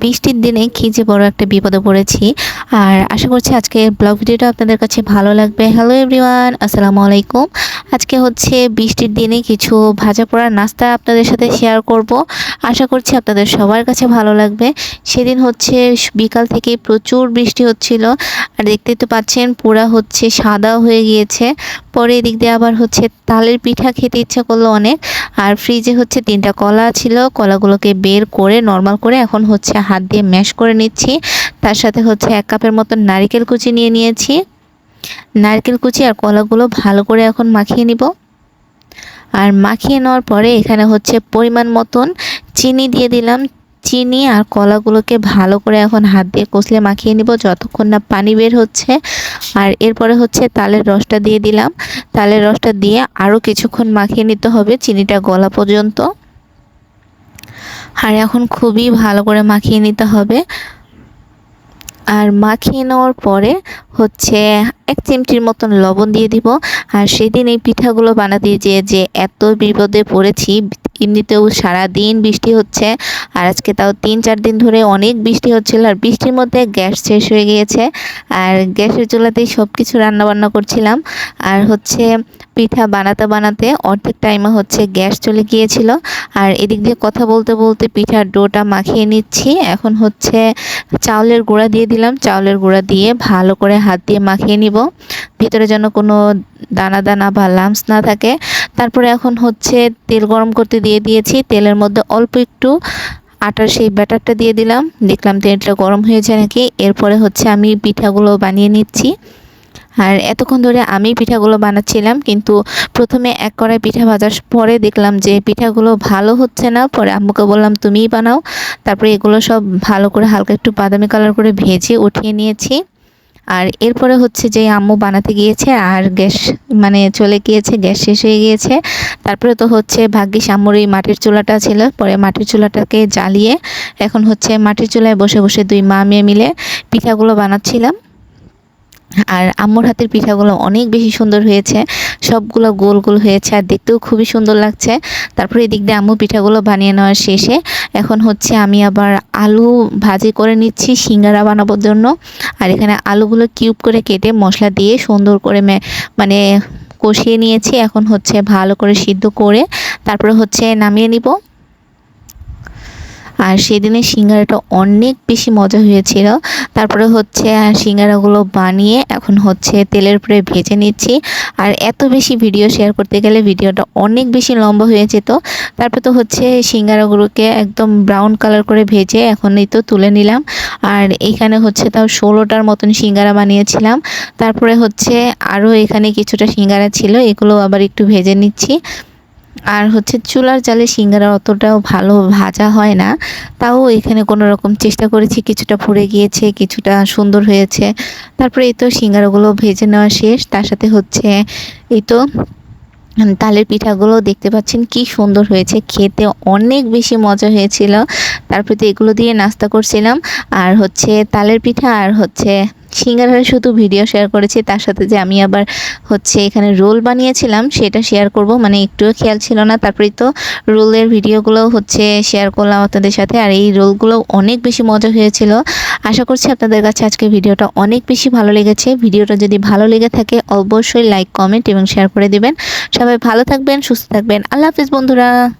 বৃষ্টির দিনে কি যে বড় একটা বিপদে পড়েছি। আর আশা করছি আজকে ব্লগ ভিডিওটা আপনাদের কাছে ভালো লাগবে। হ্যালো এভরিওয়ান আসসালামু আলাইকুম। আজকে হচ্ছে বৃষ্টির দিনে কিছু ভাজা পোড়ার নাস্তা আপনাদের সাথে শেয়ার করব। আশা করছি আপনাদের সবার কাছে ভালো লাগবে। সেদিন হচ্ছে বিকাল থেকে প্রচুর বৃষ্টি হচ্ছিল। আর দেখতে তো পাচ্ছেন পুরা হচ্ছে সাদা হয়ে গিয়েছে। পরে এদিক দিয়ে আবার হচ্ছে তালের পিঠা খেতে ইচ্ছা করল অনেক। আর ফ্রিজে হচ্ছে তিনটা কলা ছিল। কলাগুলোকে বের করে নর্মাল করে এখন হচ্ছে হাত দিয়ে ম্যাশ করে নিচ্ছি। তার সাথে হচ্ছে এক কাপের মতো নারিকেল কুচি নিয়ে নিয়েছি। নারকেল কুচি আর কলাগুলো ভালো করে এখন মাখিয়ে নিব। আর মাখিয়ে নেওয়ার পরে এখানে হচ্ছে পরিমাণ মতন চিনি দিয়ে দিলাম। চিনি আর কলাগুলোকে ভালো করে এখন হাত দিয়ে কষলে মাখিয়ে নিব যতক্ষণ না পানি বের হচ্ছে। আর এরপরে হচ্ছে তালের রসটা দিয়ে দিলাম। তালের রসটা দিয়ে আরও কিছুক্ষণ মাখিয়ে নিতে হবে। চিনিটা গলা পর্যন্ত। আর এখন খুবই ভালো করে মাখিয়ে নিতে হবে। আর মাখিয়ে নেওয়ার পরে হচ্ছে এক চিমটির মতন লবণ দিয়ে দিব। আর সেদিন এই পিঠাগুলো বানাতে যে যে এত বিপদে পড়েছি এমনিতেও সারাদিন বৃষ্টি হচ্ছে, আর আজকে তাও তিন, চার দিন ধরে অনেক বৃষ্টি হচ্ছিল, আর বৃষ্টির মধ্যে গ্যাস শেষ হয়ে গিয়েছে, আর গ্যাসের চুলাতেই সব কিছু রান্নাবান্না করছিলাম, আর হচ্ছে পিঠা বানাতে বানাতে অর্ধেক টাইমে হচ্ছে গ্যাস চলে গিয়েছিল, আর এদিক দিয়ে কথা বলতে বলতে পিঠার ডোটা মাখিয়ে নিচ্ছি, এখন হচ্ছে চাউলের গুঁড়া দিয়ে দিলাম, চাউলের গুঁড়া দিয়ে ভালো করে হাত দিয়ে মাখিয়ে নিব, ভিতরে যেন কোনো দানা দানা বা লামস না থাকে তারপরে এখন হচ্ছে তেল গরম করতে দিয়ে দিয়েছি। তেলের মধ্যে অল্প একটু আটার সেই ব্যাটারটা দিয়ে দিলাম। দেখলাম তেলটা গরম হয়েছে নাকি। এরপরে হচ্ছে আমি পিঠাগুলো বানিয়ে নিচ্ছি। আর এতক্ষণ ধরে আমি পিঠাগুলো বানাচ্ছিলাম, কিন্তু প্রথমে এক কড়াই পিঠা ভাজার পরে দেখলাম যে পিঠাগুলো ভালো হচ্ছে না। পরে আম্মুকে বললাম, তুমিই বানাও। তারপরে এগুলো সব ভালো করে হালকা একটু বাদামি কালার করে ভেজে উঠিয়ে নিয়েছি। আর এরপরে হচ্ছে যে আম্মু বানাতে গিয়েছে আর গ্যাস মানে চলে গিয়েছে, গ্যাস শেষ হয়ে গিয়েছে। তারপরে তো হচ্ছে ভাগ্যিস আম্মুর এই মাটির চুলাটা ছিল। পরে মাটির চুলাটাকে জ্বালিয়ে এখন হচ্ছে মাটির চুলায় বসে বসে দুই মা মেয়ে মিলে পিঠাগুলো বানাচ্ছিলাম। আর আম্মুর হাতের পিঠাগুলো অনেক বেশি সুন্দর হয়েছে। সবগুলো গোল গোল হয়েছে আর দেখতেও খুবই সুন্দর লাগছে। তারপরে এদিক দিয়ে আম্মু পিঠাগুলো বানিয়ে নেওয়ার শেষে এখন হচ্ছে আমি আবার আলু ভাজি করে নিচ্ছি, সিঙ্গারা বানানোর জন্য। আর এখানে আলুগুলো কিউব করে কেটে মশলা দিয়ে সুন্দর করে মানে কষিয়ে নিয়েছি। এখন হচ্ছে ভালো করে সিদ্ধ করে তারপরে হচ্ছে নামিয়ে নিব। আর সেদিনের সিঙ্গারাটা অনেক বেশি মজা হয়েছিল। তারপরে হচ্ছে সিঙ্গারাগুলো বানিয়ে এখন হচ্ছে তেলের উপরে ভেজে নিচ্ছি। আর এত বেশি ভিডিও শেয়ার করতে গেলে ভিডিওটা অনেক বেশি লম্বা হয়ে যেত। তারপরে তো হচ্ছে সিঙ্গারাগুলোকে একদম ব্রাউন কালার করে ভেজে এখন এই তো তুলে নিলাম। আর এখানে হচ্ছে তাও ষোলোটার মতন সিঙ্গারা বানিয়েছিলাম। তারপরে হচ্ছে আরও এখানে কিছুটা সিঙ্গারা ছিল, এগুলো আবার একটু ভেজে নিচ্ছি। আর হচ্ছে চুলার জালে সিঙ্গারা অতটাও ভালো ভাজা হয় না। তাও এখানে কোনো রকম চেষ্টা করেছি, কিছুটা ফুরে গিয়েছে, কিছুটা সুন্দর হয়েছে। তারপরে এই তো সিঙ্গারাগুলো ভেজে নেওয়া শেষ। তার সাথে হচ্ছে এই তো তালের পিঠাগুলো দেখতে পাচ্ছেন কি সুন্দর হয়েছে। খেতে অনেক বেশি মজা হয়েছিল। তারপরে তো এগুলো দিয়ে নাস্তা করছিলাম। আর হচ্ছে তালের পিঠা আর হচ্ছে সিঙ্গারার শুধু ভিডিও শেয়ার করেছি, তার সাথে যে আমি আবার হচ্ছে এখানে রোল বানিয়েছিলাম, সেটা শেয়ার করব। মানে একটুও খেয়াল ছিল না, তারপরে তো রোলের ভিডিওগুলো হচ্ছে শেয়ার করলাম আপনাদের সাথে, আর এই রোলগুলো অনেক বেশি মজা হয়েছিল। আশা করছি আপনাদের কাছে আজকে ভিডিওটা অনেক বেশি ভালো লেগেছে। ভিডিওটা যদি ভালো লেগে থাকে, অবশ্যই লাইক, কমেন্ট এবং শেয়ার করে দেবেন। সবাই ভালো থাকবেন, সুস্থ থাকবেন। আল্লাহ হাফিজ বন্ধুরা।